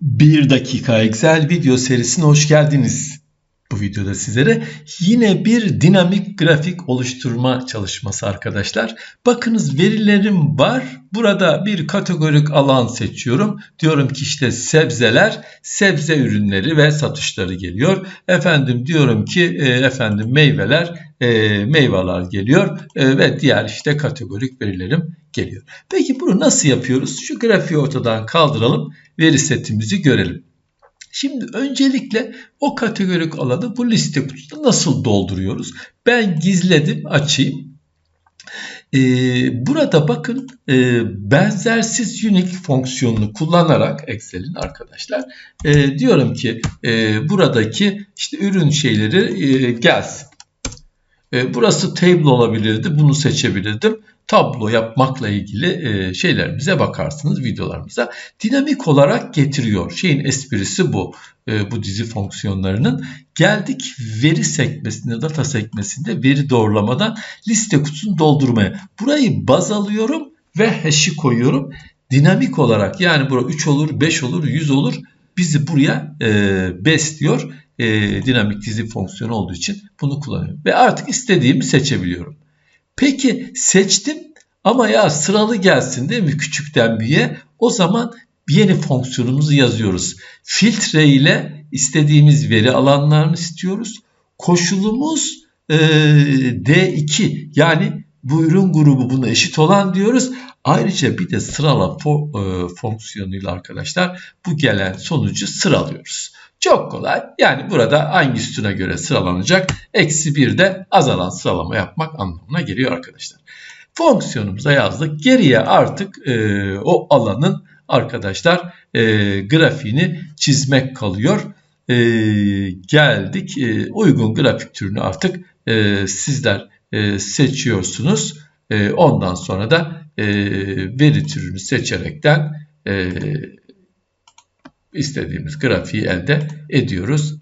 1 dakika Excel video serisine hoş geldiniz. Bu videoda sizlere yine bir dinamik grafik oluşturma çalışması arkadaşlar. Bakınız verilerim var. Burada bir kategorik alan seçiyorum. Diyorum ki işte sebzeler, sebze ürünleri ve satışları geliyor. Efendim diyorum ki e, efendim meyveler, e, meyveler geliyor e, ve diğer işte kategorik verilerim geliyor. Peki bunu nasıl yapıyoruz? Şu grafiği ortadan kaldıralım. Veri setimizi görelim. Şimdi öncelikle o kategorik alanı bu liste kutusunda nasıl dolduruyoruz? Ben gizledim açayım. Ee, burada bakın e, benzersiz unique fonksiyonunu kullanarak Excel'in arkadaşlar e, diyorum ki e, buradaki işte ürün şeyleri e, gelsin. E, burası table olabilirdi. Bunu seçebilirdim tablo yapmakla ilgili e, şeylerimize bakarsınız videolarımıza. Dinamik olarak getiriyor. Şeyin esprisi bu. E, bu dizi fonksiyonlarının. Geldik veri sekmesinde, data sekmesinde veri doğrulamadan liste kutusunu doldurmaya. Burayı baz alıyorum ve hash'i koyuyorum. Dinamik olarak yani burada 3 olur, 5 olur, 100 olur bizi buraya e, besliyor. E, dinamik dizi fonksiyonu olduğu için bunu kullanıyorum. Ve artık istediğimi seçebiliyorum. Peki seçtim ama ya sıralı gelsin değil mi küçükten büyüğe? O zaman yeni fonksiyonumuzu yazıyoruz. Filtre ile istediğimiz veri alanlarını istiyoruz. Koşulumuz e, D2 yani bu ürün grubu buna eşit olan diyoruz. Ayrıca bir de sırala fo, e, fonksiyonuyla arkadaşlar bu gelen sonucu sıralıyoruz. Çok kolay. Yani burada hangi sütuna göre sıralanacak? Eksi bir de azalan sıralama yapmak anlamına geliyor arkadaşlar. Fonksiyonumuza yazdık. Geriye artık e, o alanın arkadaşlar e, grafiğini çizmek kalıyor. E, geldik. E, uygun grafik türünü artık e, sizler e, seçiyorsunuz. E, ondan sonra da e, veri türünü seçerekten e, istediğimiz grafiği elde ediyoruz